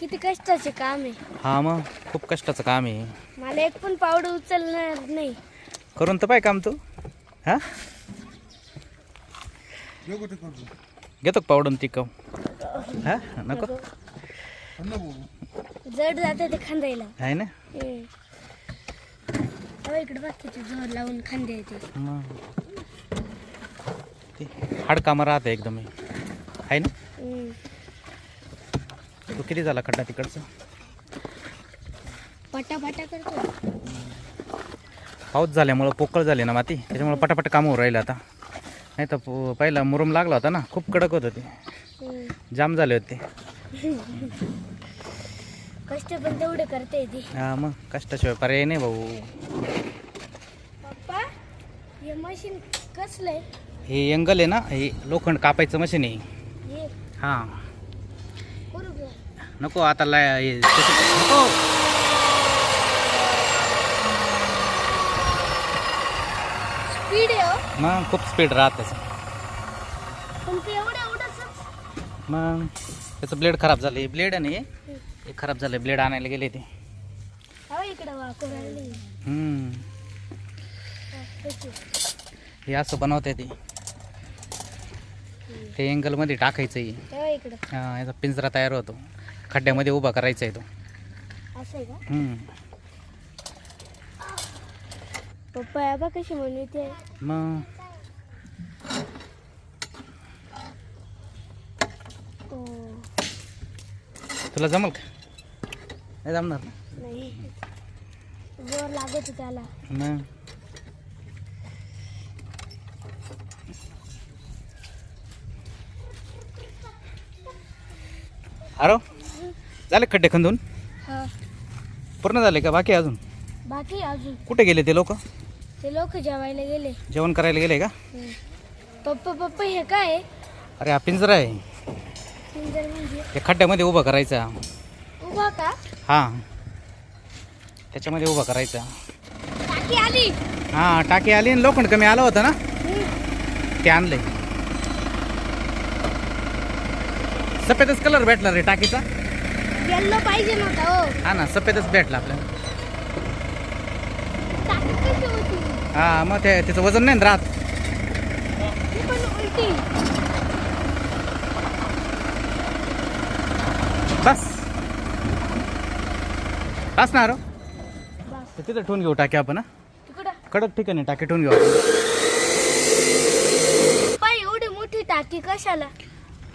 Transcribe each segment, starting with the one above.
किती कष्टाचे काम आहे. हा मग खूप कष्टाचं काम आहे. मला एक पण पावडं उचलणार नाही. करून तर पाय काम तू. हा? घेतो का पावडून टिकव हा? नको? जड जाते ते खांदायला. आहे ना? हम्म. अहो, इकडे बाकीचे जोर लावून खांदे येते मग. ते हाडकामं राहतं एकदम. हे. आहे ना. तो किती झाला खड्डा तिकडचा? पटापटा करतो. पाऊस झाल्यामुळं पोकळ झाली ना माती त्याच्यामुळं पटापट कामं होऊ राहिलं आता. नाही तर पो- पहिला मुरुम लागला होता ना खूप कडक होतं ते. हम्म. जाम झाले होते. कष्ट पण तेवढे करते हा मग कष्टाशिवाय पर्याय नाही भाऊ. पप्पा हे मशीन कसलंय हे एंगल आहे ना हे लोखंड कापायचं मशीन आहे. हे. हां. नको आता ला हे त्याचं- नको हो. मग खूप स्पीड राहत त्याचं पण ते एवढं एवढंच? मग त्याचं ब्लेड खराब झालं. ब्लेड आहे ना हे? हे खराब झालं. ब्लेड आणायला गेले ते. कशी? हे असं बनवते ते. ते अँगलमध्ये टाकायचं हा, याचा पिंजरा तयार होतो. खड्ड्यामध्ये उभा करायचा आहे तो. असं आहे का? हम्म. पप्पा या बा कशी म्हणू ते. मग? ओ, तुला जमल का? नाही जमणार ना? नाही. जोर लागत होता त्याला. मग? अरे झाले खड्डे खंदून? हा. पूर्ण झाले का? बाकी अजून? बाकी अजून. कुठे गेले ते लोक? ते लोक जेवायला गेले. जेवण करायला गेले का? हम्म. पप्पा पप्पा हे काय आहे? अरे हा पिंजरा आहे. पिंजर म्हणजे? ते खड्ड्यामध्ये उभा करायचा. उभा का? हां. त्याच्यामध्ये उभा करायचा. टाकी आली. हां टाकी आली आणि लोखंड कमी आलं होतं ना. ते आणलंय. सफेदच कलर भेटला रे टाकीचा. येल्लो पाहिजे नव्हता हो. हा ना सफेदच भेटला आपल्याला. टाकी कशी होती? हा मग ते त्याचं वजन नाही ना राहत. ती पण उलटी. बस. बस ना रो बस. तर तिथं ठेवून घेऊ टाकी आपण हा. तिकडं. कडक ठिकाणी टाकी ठेवून घेऊ आपण. एवढी मोठी टाकी कशाला?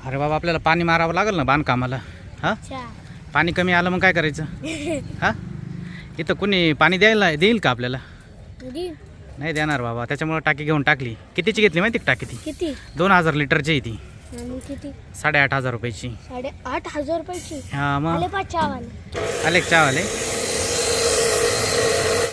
अरे बाबा आपल्याला पाणी मारावं लागेल ना बांधकामाला हा? अच्छा. पाणी कमी आलं मग काय करायचं? हा? इथं कुणी पाणी द्यायला देईल का आपल्याला. नाही देणार बाबा. त्याच्यामुळे टाकी घेऊन टाकली. कितीची घेतली माहिती टाकी ती? किती? दोन हजार लिटरची आहे ती. साडेआठ हजार रुपयाची. साडे आठ हजार रुपयाची? हा मग? आले चहावाले?